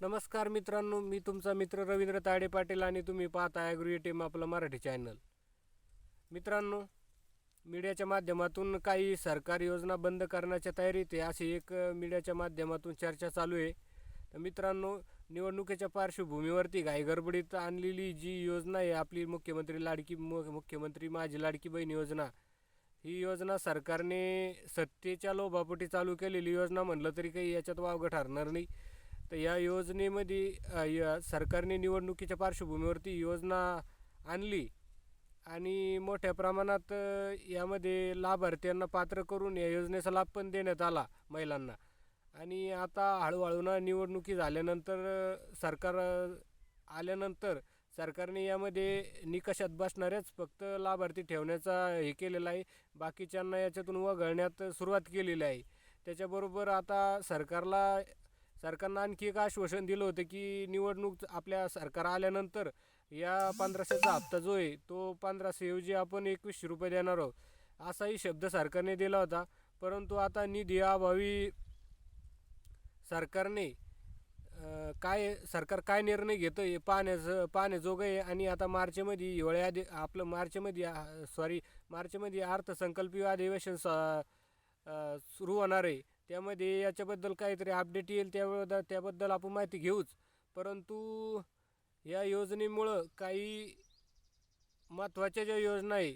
नमस्कार मित्रांनो मी तुमचा मित्र रवींद्र ताडे पाटील आणि तुम्ही पाहता ॲग्रो टीम आपलं मराठी चॅनल मित्रांनो मीडियाच्या माध्यमातून काही सरकारी योजना बंद करण्याच्या तयारीत आहे अशी एक मीडियाच्या माध्यमातून चर्चा चालू आहे. तर मित्रांनो निवडणुकीच्या पार्श्वभूमीवरती घाईगडबडीत आणलेली जी योजना आहे आपली मुख्यमंत्री लाडकी मुख्यमंत्री माझी लाडकी बहीण योजना ही योजना सरकारने सत्तेच्या लोभापोटी चालू केलेली योजना म्हणलं तरी काही याच्यात वावगं ठरणार नाही. तर या योजनेमध्ये या सरकारने निवडणुकीच्या पार्श्वभूमीवरती योजना आणली आणि मोठ्या प्रमाणात यामध्ये लाभार्थ्यांना पात्र करून या योजनेचा लाभ पण देण्यात आला महिलांना. आणि आता हळूहळू ना निवडणुकी झाल्यानंतर सरकार आल्यानंतर सरकारने यामध्ये निकषात बसणाऱ्याच फक्त लाभार्थी ठेवण्याचा हे केलेला आहे. बाकीच्यांना याच्यातून वगळण्यात सुरुवात केलेली आहे. त्याच्याबरोबर आता सरकारला सरकारनं आणखी एक आश्वासन दिलं होतं की निवडणूक आपल्या सरकार आल्यानंतर या पंधराशेचा हप्ता जो आहे तो पंधराशेऐवजी आपण एकवीसशे रुपये देणार आहोत. असाही शब्द सरकारने दिला होता. परंतु आता निधी अभावी सरकारने काय सरकार काय निर्णय घेतं हे पाहण्याचं पाहण्याजोगं आहे. आणि आता मार्चमध्ये हिवाळी आधी आपलं मार्चमध्ये सॉरी मार्चमध्ये अर्थसंकल्पीय अधिवेशन स सुरू होणार आहे. त्यामध्ये याच्याबद्दल काहीतरी अपडेट येईल त्या त्याबद्दल आपण माहिती घेऊच. परंतु या योजनेमुळं काही महत्त्वाच्या ज्या योजना आहे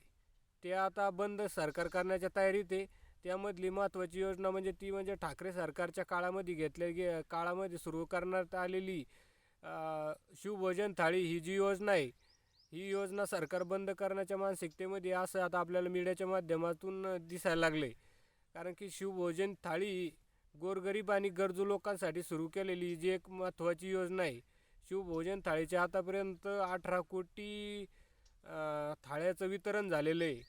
त्या आता बंद सरकार करण्याच्या तयारीत आहे. त्यामधली महत्त्वाची योजना म्हणजे ती म्हणजे ठाकरे सरकारच्या काळामध्ये घेतल्या गे काळामध्ये सुरू करण्यात आलेली शिवभोजन थाळी ही जी योजना आहे ही योजना सरकार बंद करण्याच्या मानसिकतेमध्ये असं आता आपल्याला मीडियाच्या माध्यमातून दिसायला लागले कारण की शिवभोजन थाळी ही गोरगरीब आणि गरजू लोकांसाठी सुरू केलेली जी एक महत्त्वाची योजना आहे शिवभोजन थाळीच्या आतापर्यंत अठरा कोटी थाळ्याचं वितरण झालेलं आहे.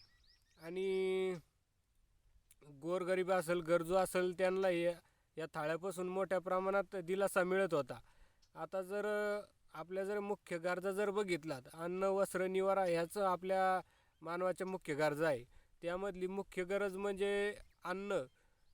आणि गोरगरीब असेल गरजू असेल त्यांना या या थाळ्यापासून मोठ्या प्रमाणात दिलासा मिळत होता. आता जर आपल्या जर मुख्य गरजा जर बघितलात अन्न वस्त्र निवारा ह्याचं आपल्या मानवाच्या मुख्य गरजा आहे. त्यामधली मुख्य गरज म्हणजे अन्न.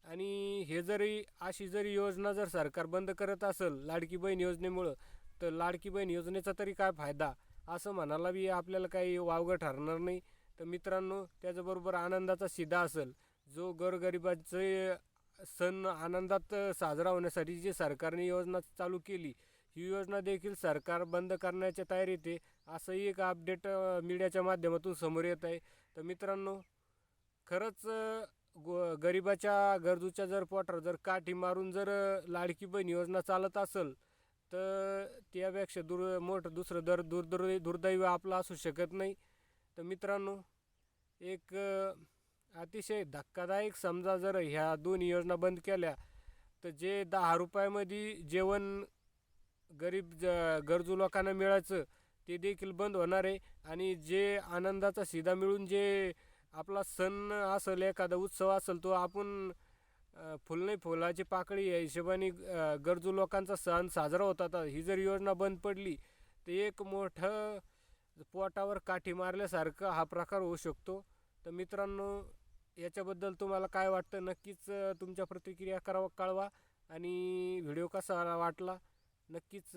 आणि हे जरी अशी जरी योजना जर सरकार बंद करत असेल लाडकी बहीण योजनेमुळं तर लाडकी बहीण योजनेचा तरी काय फायदा? असं म्हणायला बी आपल्याला काही वावगं ठरणार नाही. तर मित्रांनो त्याच्याबरोबर आनंदाचा सिधा असेल जो गोरगरिबाचे सण आनंदात साजरा होण्यासाठी जी सरकारने योजना चालू केली ही योजना देखील सरकार बंद करण्याच्या तयारीत आहे असंही एक अपडेट मीडियाच्या माध्यमातून समोर येत आहे. तर मित्रांनो खरंच गो गरिबाच्या गरजूच्या जर पोटावर जर काठी मारून जर लाडकी बहीण योजना चालत असेल तर त्यापेक्षा दूर मोठं दुसरं दर दुर्दैव दुर्दैव आपलं असू शकत नाही. तर मित्रांनो एक अतिशय धक्कादायक समजा जर ह्या दोन योजना बंद केल्या तर जे दहा रुपयामध्ये जेवण गरीब ज गरजू लोकांना मिळायचं ते देखील बंद होणार आहे. आणि जे आनंदाचा सीधा मिळून जे आपला सण असेल एखादा उत्सव असेल तो आपण फुल नाही फुलाची पाकळी या हिशोबाने गरजू लोकांचा सण साजरा होता ही जर योजना बंद पडली तर एक मोठं पोटावर काठी मारल्यासारखं हा प्रकार होऊ शकतो. तर मित्रांनो याच्याबद्दल तुम्हाला काय वाटतं? नक्कीच तुमच्या प्रतिक्रिया करावा कळवा. आणि व्हिडिओ कसा वाटला? नक्कीच